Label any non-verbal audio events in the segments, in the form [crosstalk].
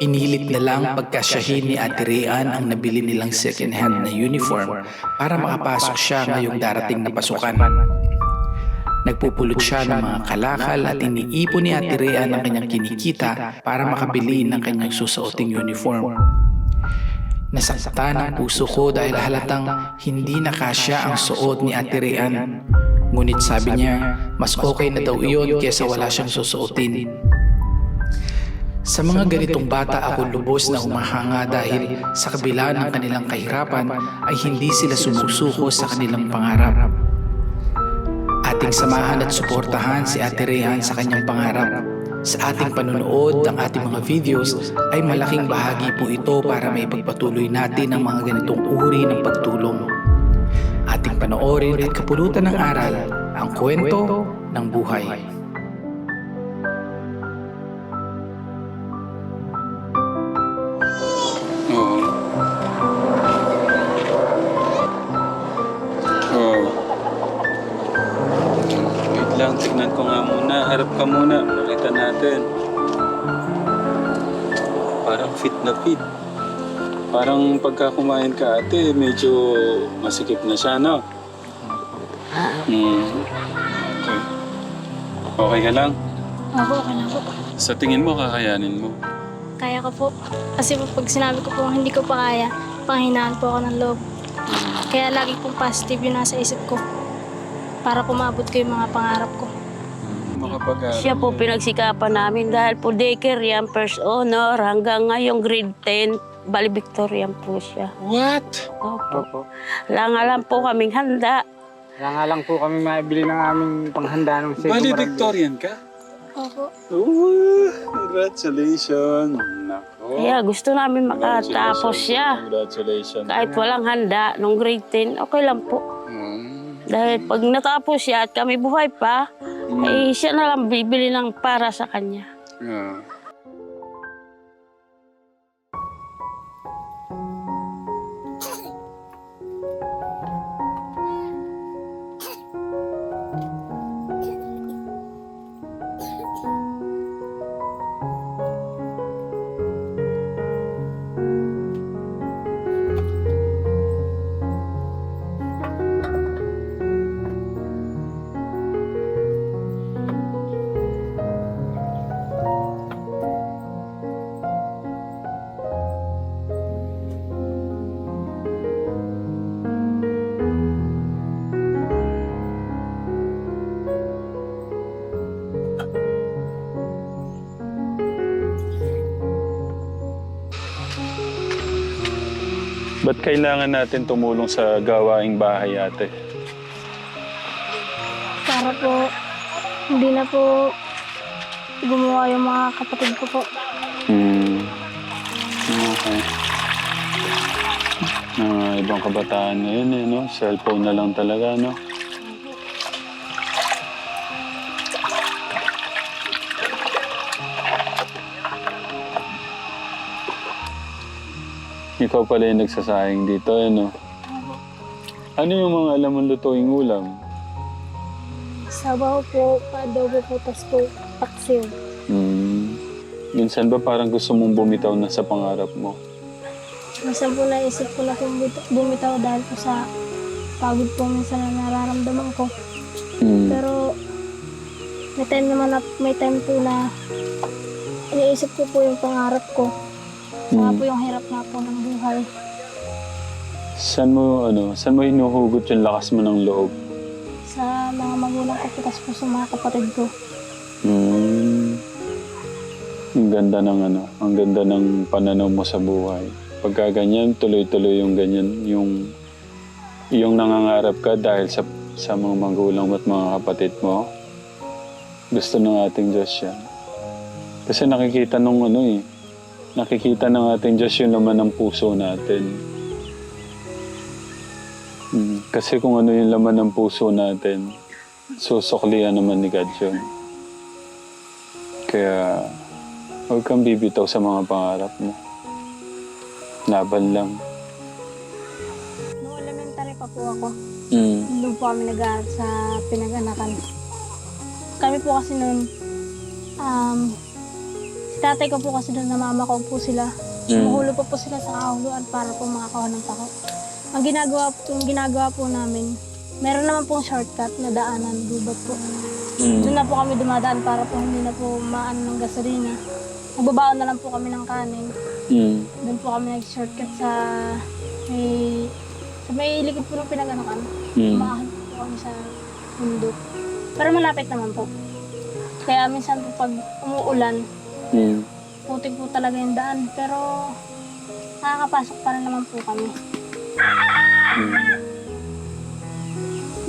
Pinilit na lang pagkasyahin ni Ate Rian ang nabili nilang second-hand na uniform para makapasok siya ngayong darating na pasukan. Nagpupulot siya ng mga kalakal at iniipon ni Ate Rian ang kanyang kinikita para makabili ng kanyang susuoting uniform. Nasaktan ang puso ko dahil halatang hindi nakasya ang suot ni Ate Rian. Ngunit sabi niya, mas okay na daw iyon kesa wala siyang susuotin. Sa mga ganitong bata ako lubos na humahanga dahil sa kabila ng kanilang kahirapan ay hindi sila sumusuko sa kanilang pangarap. Ating samahan at suportahan si Ate Rehan sa kanyang pangarap. Sa ating panunood ng ating mga videos ay malaking bahagi po ito para may pagpatuloy natin ang mga ganitong uri ng pagtulong. Ating panoorin at kapulutan ng aral ang kwento ng buhay. Parang pagka kumain ka ate, medyo masikip na siya, no? Hmm. Okay. Okay ka lang? Ako, okay na po. Sa tingin mo, kakayanin mo? Kaya ko po. Kasi po, pag sinabi ko po hindi ko pa kaya, panghinaan po ako ng loob. Kaya lagi pong positive yung nasa isip ko. Para kumabot ko yung mga pangarap ko. Makapag Siya po pinagsikapan namin dahil po daycare yan, first honor, hanggang ngayong grade 10, Bali Victorian po siya. What? Opo. Opo. Langalan po kaming handa. Kaya nga lang po kami maibili ng aming panghanda ng Seco Bali, Maragol. Victorian ka? Opo. Oh, congratulations. Nako. Kaya gusto namin makatapos siya. Congratulations. Kahit walang handa, nung grade 10, okay lang po. Mm. Dahil pag natapos siya at kami buhay pa, Mm. eh siya na lang bibili ng para sa kanya. Yeah. Ba't kailangan natin tumulong sa gawaing bahay ate? Para po, hindi na po gumawa yung mga kapatid ko po. Hmm. Okay. Mga ibang kabataan ngayon eh, no? Cellphone na lang talaga, no? Ikaw pala yung nagsasayang dito, eh, no? Ano yung mga alam mong lutuing ulam? Sabaw po, adobo po, tas po, paksiw. Hmm. Minsan ba parang gusto mong bumitaw na sa pangarap mo? Minsan po naisip ko na kung bumit- bumitaw dahil po sa pagod po minsan na nararamdaman ko. Hmm. Pero may time naman na may time po na iniisip ko po yung pangarap ko. Saka Mm. po yung hirap na po ng buhay. Saan mo, ano, saan mo hinuhugot yung lakas mo ng loob? Sa mga magulang ko po, po sa mga kapatid ko. Hmm. Ang ganda ng ano, ang ganda ng pananaw mo sa buhay. Pagka ganyan, tuloy-tuloy yung ganyan, yung yung nangangarap ka dahil sa sa mga magulang mo at mga kapatid mo. Gusto ng ating Diyos yan. Kasi nakikita nung ano eh, nakikita ng ating Diyos yung laman ng puso natin. Hmm. Kasi kung ano yung laman ng puso natin, susuklian naman ni God yun. Kaya, huwag kang bibitaw sa mga pangarap mo. Laban lang. Nung elementary pa po ako, Mm. doon po kami nag sa pinag-anakan. Kami po kasi noon, um, tatay ko po kasi doon na mama ko po sila. Mm. Mahulog pa po sila sa kahuluan para po makakawa ng pako. Ang ginagawa, yung ginagawa po namin, meron naman pong shortcut na daanan, gubat po. Mm. Doon na po kami dumadaan para po hindi na po maano ng gasolina. Magbabaon na lang po kami ng kanin. Mm. Doon po kami nag-shortcut sa may sa may likod po ng pinaganokan. Mm. Umaahon po kami sa bundok. Pero malapit naman po. Kaya minsan po pag umuulan, Mm. putik po talaga yung daan. Pero nakakapasok pa rin naman po kami. Mm.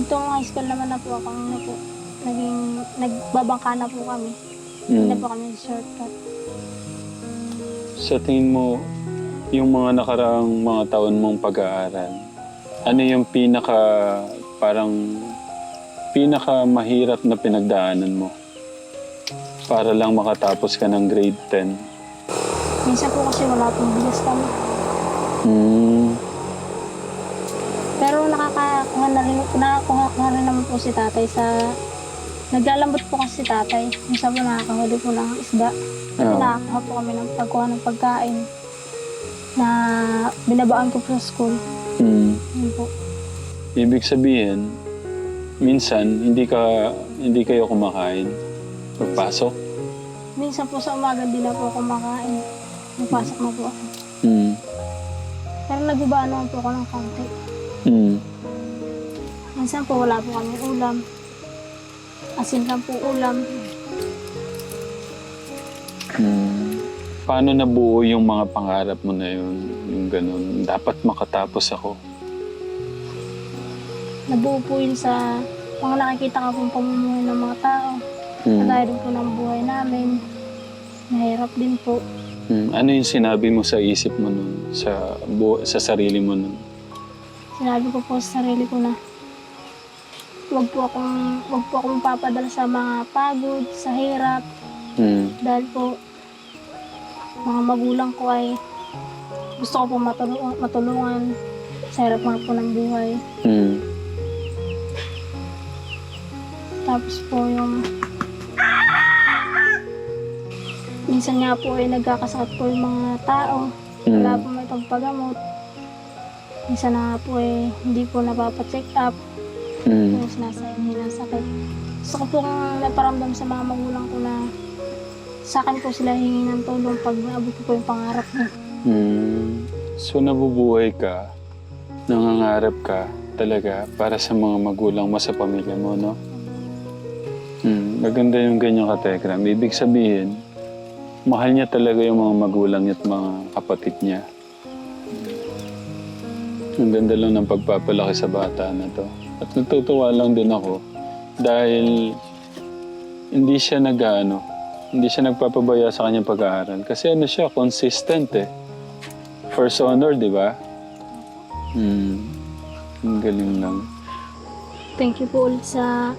Itong high school naman na po ako, ano po, naging, nagbabangka na po kami. Hindi na Mm. po kami shortcut. Sa tingin mo, yung mga nakaraang mga taon mong pag-aaral, ano yung pinaka, parang, pinaka mahirap na pinagdaanan mo? Para lang makatapos ka ng grade 10. Minsan po kasi wala pong bigas kami. Mm. Pero nakakakuha na rin, nakakakuha rin naman po si tatay sa... Naglalambot po kasi si tatay. Minsan po nakakahuli po ng isda. Ah. Nakakakuha po kami ng pagkuha ng pagkain na binabaan ko po sa school. Mm. Yun po. Ibig sabihin, minsan hindi ka hindi kayo kumakain. Pagpasok. Minsan po sa umaga na po ako makain. Napasok na po ako. Mm. Pero nagbabaan naman po ako ng kaunti. Mm. Minsan po wala po kami ulam. Asin lang po ulam. Mm. Paano nabuo yung mga pangarap mo na yun? Yung ganun. Dapat makatapos ako. Nabuo po yun sa mga nakikita ko pong pamumuhay ng mga tao. Mm. Kagaya din po ng buhay namin. Mahirap din po. Mm. Ano yung sinabi mo sa isip mo nun? Sa, bu- sa sarili mo nun? Sinabi ko po sa sarili ko na wag po akong wag po akong papadala sa mga pagod, sa hirap Mm. dahil po mga magulang ko ay gusto ko po matulungan, matulungan sa hirap nga po ng buhay. Mm. Tapos po yung minsan nga po ay nagkakasakit po yung mga tao. Wala Mm. po may pagpagamot. Minsan na nga po eh, hindi po napapacheck up. Mm. Yung sinasabi ng sakit. Gusto ko pong naparamdam sa mga magulang ko na sa akin po sila hingi ng tulong pag naabot ko po yung pangarap ko. Mm. So nabubuhay ka, nangangarap ka talaga para sa mga magulang mo sa pamilya mo, no? Mm. Maganda yung ganyan katekram. Ibig sabihin, mahal niya talaga yung mga magulang niya at mga kapatid niya. Ang ganda lang ng pagpapalaki sa bata na to. At natutuwa lang din ako dahil hindi siya nag ano, hindi siya nagpapabaya sa kanyang pag-aaral. Kasi ano siya, consistent eh. First honor, di ba? Hmm. Ang galing lang. Thank you po ulit sa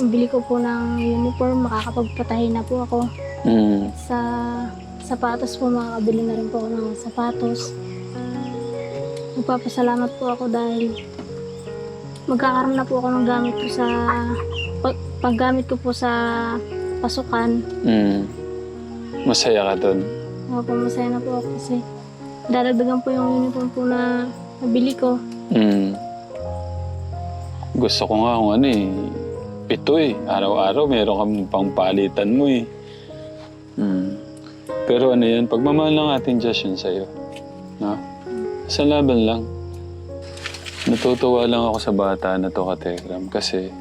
bili ko po ng uniform. Makakapagpatahi na po ako. Hmm. Sa sapatos po, makakabili na rin po ako ng sapatos. Magpapasalamat po ako dahil magkakaroon na po ako ng gamit po sa pag, paggamit ko po sa pasukan. Hmm. Masaya ka doon. Ako masaya na po ako kasi dadagdagan po yung uniform po na nabili ko. Hmm. Gusto ko nga kung ano eh. Pito eh. Araw-araw meron kang pangpalitan mo eh. Hmm. Pero ano yan, pagmamahal ng ating Diyos yun sa'yo. No? Sa laban lang. Natutuwa lang ako sa bata na to, Katekram, kasi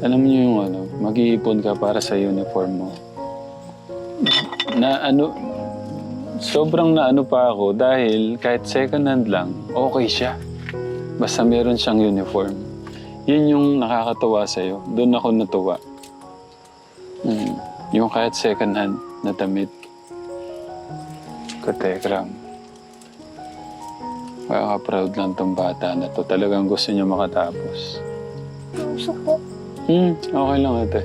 alam niyo yung ano, mag-iipon ka para sa uniform mo. Na ano, sobrang na ano pa ako dahil kahit second hand lang, okay siya. Basta meron siyang uniform. Yun yung nakakatawa sa'yo. Doon ako natuwa. Mm. Yung kahit second hand na damit. Katekram. Kaka-proud lang tong bata na to. Talagang gusto niya makatapos. Usok po. Hmm, okay lang ate.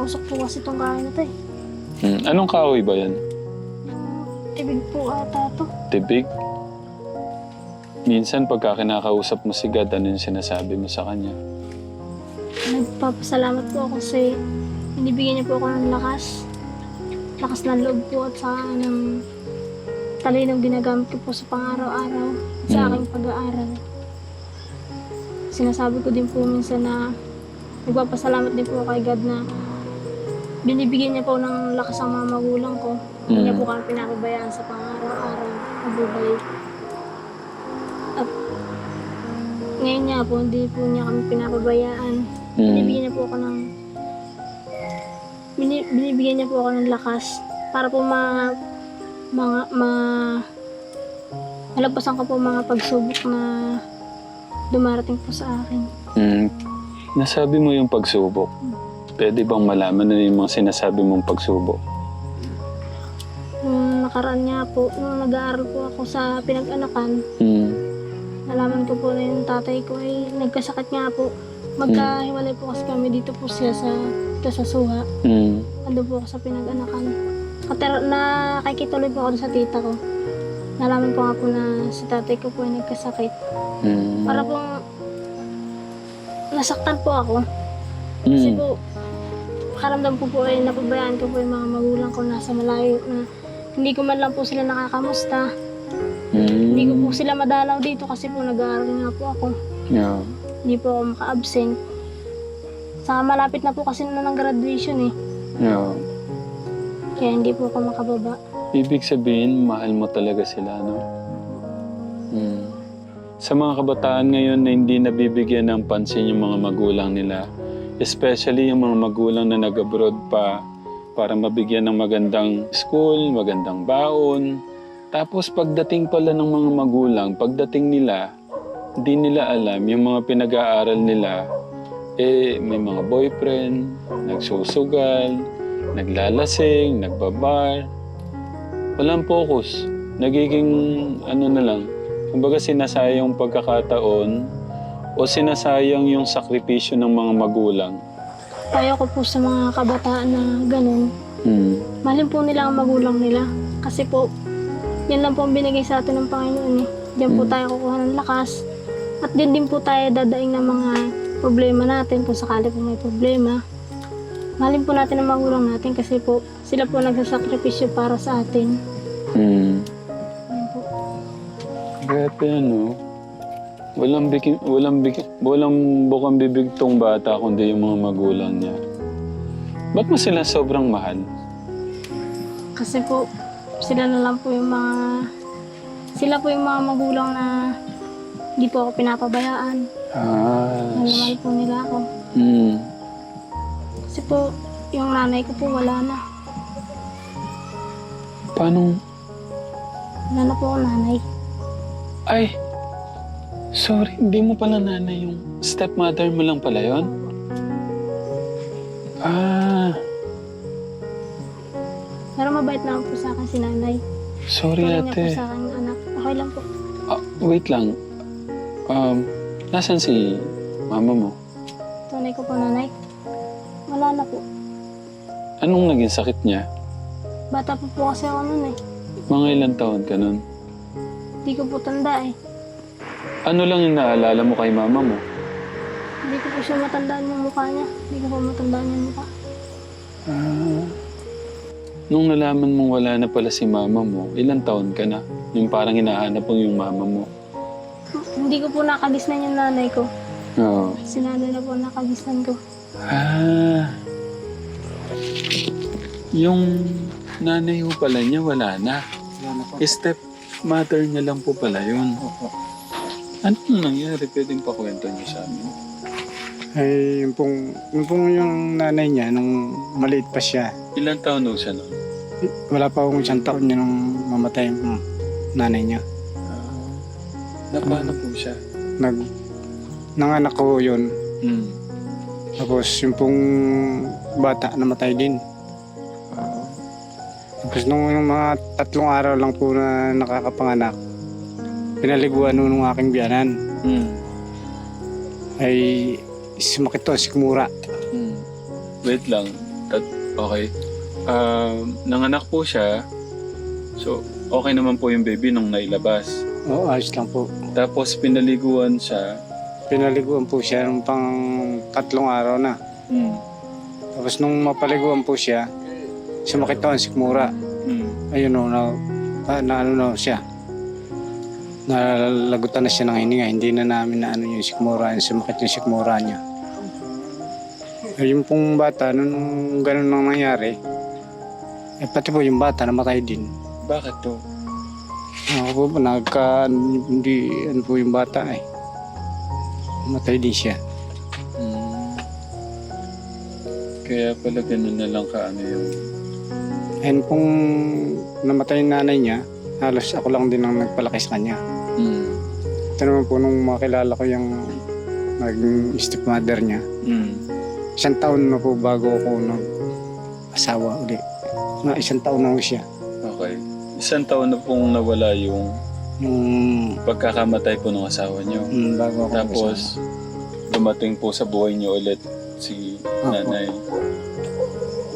Usok po kasi itong kain na to eh. Hmm. Anong kahoy ba yan? Tibig po ata to. Tibig? Minsan pagka kinakausap mo si God, ano yung sinasabi mo sa kanya? Nagpapasalamat po ako kasi binibigyan niya po ako ng lakas. Lakas ng loob po at sa ng talinong ginagamit ko po sa pang-araw-araw sa Mm. aking pag-aaral. Sinasabi ko din po minsan na nagpapasalamat din po ako kay God na binibigyan niya po ng lakas ang mga magulang ko. Hindi niya Mm. po kami pinapabayaan sa pang-araw-araw na buhay. Ngayon nga po, hindi po niya kami pinapabayaan. Mm. Binibigyan niya po ako ng bini, binibigyan niya po ako ng lakas para po ma mga ma malampasan ko po mga pagsubok na dumarating po sa akin. Mm. Nasabi mo yung pagsubok. Pwede bang malaman na yung mga sinasabi mong pagsubok? Nung nakaraan nga po, nung nag-aaral po ako sa pinag-anakan, Mm. Nalaman ko po na yung tatay ko ay nagkasakit nga po. Magkahiwalay po kasi kami dito po siya sa, dito sa Suha. Mm. Ando po ako sa pinag-anakan. Kater, nakikituloy po ako sa tita ko. Nalaman ko nga po na si tatay ko po ay nagkasakit. Mm. Para pong nasaktan po ako. Kasi Mm. po, karamdam ko po ay napabayaan ko po yung mga magulang ko nasa malayo na hindi ko man lang po sila nakakamusta. Mm. Hindi ko po sila madalaw dito kasi po nag-aaral nga po ako. Yeah. Hindi po ako maka-absent. Saka malapit na po kasi na ng graduation eh. Yeah. Kaya hindi po ako makababa. Ibig sabihin, mahal mo talaga sila, no? Mm. Sa mga kabataan ngayon na hindi nabibigyan ng pansin yung mga magulang nila, especially yung mga magulang na nag-abroad pa para mabigyan ng magandang school, magandang baon. Tapos pagdating pala ng mga magulang, pagdating nila, hindi nila alam yung mga pinag-aaral nila, eh may mga boyfriend, nagsusugal, naglalasing, nagbabar. Walang focus. Nagiging ano na lang. Kumbaga sinasayang pagkakataon o sinasayang yung sakripisyo ng mga magulang. Payo ko po sa mga kabataan na ganun. Hmm. Mahalin po nila ang magulang nila. Kasi po, yan lang po ang binigay sa atin ng Panginoon eh. Diyan po Mm. tayo kukuha ng lakas. At din din po tayo dadaing ng mga problema natin kung sakali po may problema. Mahalin po natin ang magulang natin kasi po sila po nagsasakripisyo para sa atin. Hmm. Yan po. Grabe ano. Walang bikin, walang bikin, walang bukang bibig tong bata kundi yung mga magulang niya. Ba't mo sila sobrang mahal? Kasi po, sila na lang po yung mga... Sila po yung mga magulang na hindi po ako pinapabayaan. Ah. Nalamahal po nila ako. Hmm. Kasi po, yung nanay ko po wala na. Paano? Wala na po ako nanay. Ay! Sorry, hindi mo pala nanay yung stepmother mo lang pala yon? Ah, Pero mabait naman po sa akin si nanay. sorry Tuloy niya po ate. sa akin anak. Okay lang po. Ah, wait lang. Um, nasan si mama mo? Tunay ko po nanay. Wala na po. Anong naging sakit niya? Bata po po kasi ako nun eh. Mga ilang taon ka nun? Hindi ko po tanda eh. Ano lang yung naalala mo kay mama mo? Hindi ko po siya matandaan yung mukha niya. Hindi ko po matandaan yung mukha. Ah. Nung nalaman mong wala na pala si mama mo, ilang taon ka na? Yung parang hinahanap mo yung mama mo. Hindi ko po nakagisnan yung nanay ko. Oo. Si nanay na po nakagisnan ko. Ah. Yung nanay mo pala niya, wala na. Wala na po. Step mother niya lang po pala yun. Opo. Ano nangyari? Pwedeng pakwento niyo sa amin. Ay, yung pong, yung pong yung nanay niya, nung maliit pa siya, Ilang taon daw siya nun? wala pa akong isang taon niya nung mamatay yung nanay niya. Ah. Na paano po siya? Nag, nanganak ko yun. Hmm. Tapos yung pong bata namatay din. Ah. Tapos nung, nung mga tatlong araw lang po na nakakapanganak, pinaliguan nung, nung aking biyanan Hmm. ay sumakit to, sikmura. Hmm. Wait lang. Tat okay. Um, nanganak po siya. So, okay naman po yung baby nung nailabas. Oo, ayos lang po. Tapos pinaliguan siya. Pinaliguan po siya ng pang tatlong araw na. Hmm. Tapos nung mapaliguan po siya, sumakit daw ang sikmura. Mm. Ayun o, na, pa- na ano na siya. Nalagutan na siya ng hininga. Hindi na namin na ano yung sikmura, yung sumakit yung sikmura niya. Yung pong bata, nung ganun nang nangyari, eh pati po yung bata namatay din. Bakit to? Ako po, nagka, hindi, ano po yung bata eh. Namatay din siya. Mm. Kaya pala ganun na lang ka ano yung... Ayun pong namatay yung nanay niya, halos ako lang din ang nagpalaki sa kanya. Mm. Ito naman po nung makilala ko yung naging stepmother niya. Mm. Isang taon na po bago ako nag asawa uli. Na isang taon na po siya. Okay. Isang taon na pong nawala yung Yung pagkakamatay po ng asawa niyo. mm, bago ako Tapos, dumating po sa buhay niyo ulit si Opo. nanay.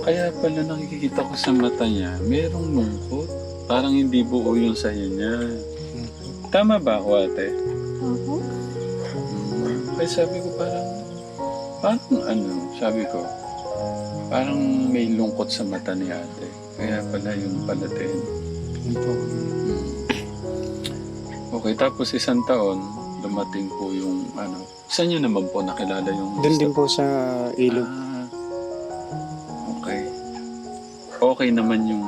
Kaya pala nakikita ko sa mata niya, merong lungkot. Parang hindi buo yung sayo niya. Tama ba ako ate? Opo. Mm. Kaya sabi ko parang ano, sabi ko, parang may lungkot sa mata ni ate. Kaya pala yung palatin. Yun po. Okay, tapos isang taon, dumating po yung ano. Saan niyo naman po nakilala yung... Doon din po sa ilog. Ah, okay. Okay naman yung...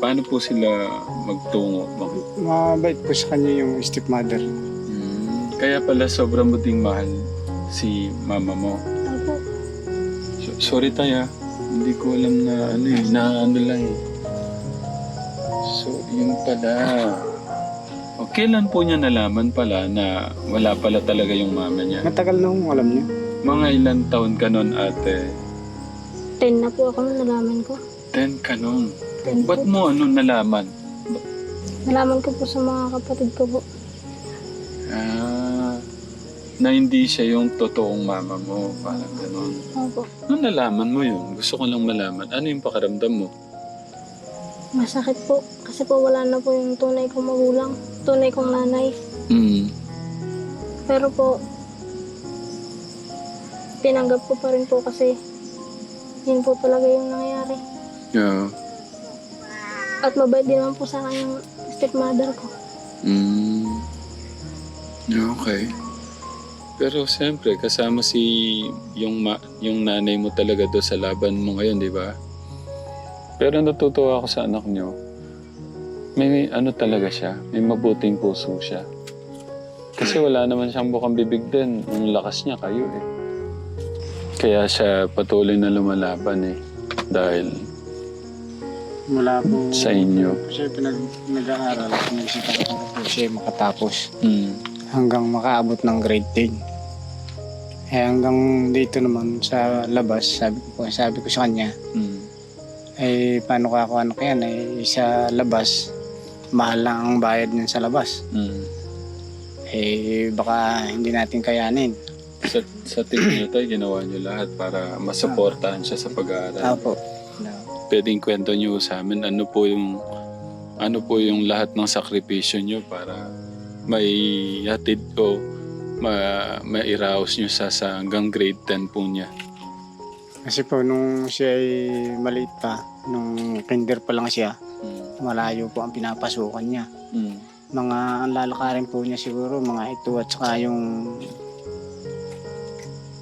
Paano po sila magtungo? Bakit? Mabait po sa kanya yung stepmother. Hmm, kaya pala sobrang mo ding mahal si mama mo. Sorry tayo, ah. hindi ko alam na ano eh, na ano lang eh. So, yun pala. O, kailan po niya nalaman pala na wala pala talaga yung mama niya? Matagal na hong alam niya. Mga ilan taon ka nun, ate? Ten na po ako nung nalaman ko. Ten ka nun. Ten po. Ba't mo ano nalaman? Nalaman ko po sa mga kapatid ko po. Ah, na hindi siya yung totoong mama mo. Parang ganun. Opo. Nung nalaman mo yun, gusto ko lang malaman, ano yung pakaramdam mo? Masakit po. Kasi po wala na po yung tunay kong magulang. Tunay kong nanay. Mm. Pero po, tinanggap ko pa rin po kasi yun po talaga yung nangyari. Yeah. At mabait din naman po sa akin yung stepmother ko. Mm. Yeah, okay. Pero siyempre, kasama si yung ma, yung nanay mo talaga do sa laban mo ngayon, di ba? Pero natutuwa ako sa anak nyo. May, may ano talaga siya, may mabuting puso siya. Kasi wala naman siyang bukang bibig din. Ang lakas niya kayo eh. Kaya siya patuloy na lumalaban eh. Dahil Mula po sa inyo. siya pinag nag-aaral. Siya makatapos. Mm. Hanggang makaabot ng grade 10. Eh hanggang dito naman sa labas, sabi ko, po- sabi ko sa kanya, Mm. eh paano ka ako ano kaya eh sa labas, mahal lang ang bayad niyan sa labas. Mm. Eh baka hindi natin kayanin. Sa, sa tingin niyo tayo, ginawa niyo lahat para masuportahan siya sa pag-aaral. Apo. Pwedeng kwento niyo sa amin ano po yung ano po yung lahat ng sakripisyo niyo para may hatid o ma, mairaos niyo sa, sa hanggang grade 10 po niya. Kasi po nung siya ay maliit pa, nung kinder pa lang siya, Mm. malayo po ang pinapasukan niya. Mm. Mga ang lalakarin po niya siguro, mga ito at saka yung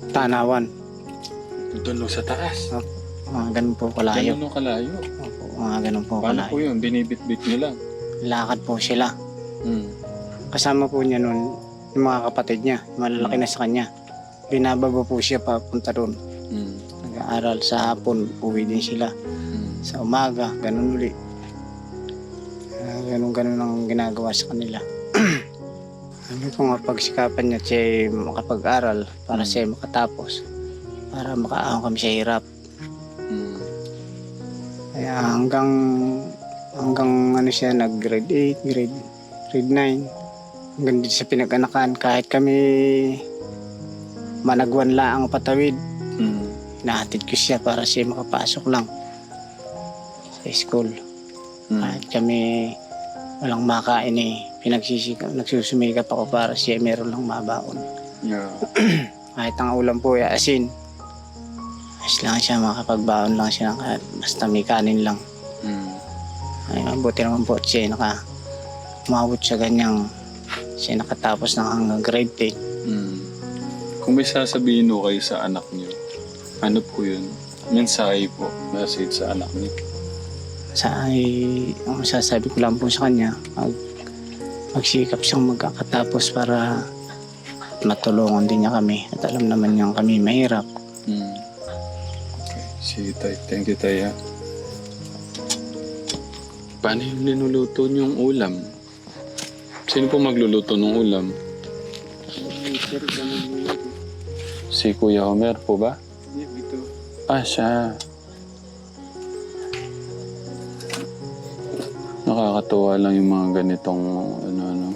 tanawan. Doon sa taas. Mga ganun po kalayo. Ganun kalayo. Opo, mga ganun po Paano kalayo. po yun? Binibit-bit niyo lang. Lakad po sila. Mm. Kasama po niya nun yung mga kapatid niya, malalaki na sa kanya. Binababa po siya papunta doon. Mm. Nag-aaral sa hapon, uwi din sila. Mm. Sa umaga, ganun uli. Uh, ganun-ganun ang ginagawa sa kanila. [clears throat] Sabi ko nga pagsikapan niya siya ay makapag-aral para Mm. siya ay makatapos. Para makaahon kami sa hirap. Mm. Kaya hanggang hanggang ano siya nag grade 8, grade grade 9. Hanggang dito sa pinag-anakan kahit kami managwan lang ang patawid. Mm. Nahatid ko siya para siya makapasok lang sa school. Mm. Kahit kami walang makain eh, pinagsisika, nagsusumikap ako para siya meron lang mabaon. Yeah. [clears throat] Kahit ang ulam po ay asin. Mas lang siya, makapagbaon lang siya kahit basta may kanin lang. Mm. Ay, mabuti naman po siya naka umabot siya ganyang siya nakatapos ng hanggang grade 10. Mm. Kung may sasabihin mo kayo sa anak niyo, ano po yun? Mensahe po, message sa anak niyo. Sa ay, ang masasabi ko lang po sa kanya, mag, magsikap siyang magkakatapos para matulungan din niya kami. At alam naman niya kami mahirap. Mm. Okay. Sige, tay. Thank you, tay. ha. Paano yung linuluto niyong ulam? Sino po magluluto ng ulam? Si Kuya Homer po ba? Ah, siya. Nakakatuwa lang yung mga ganitong ano-ano.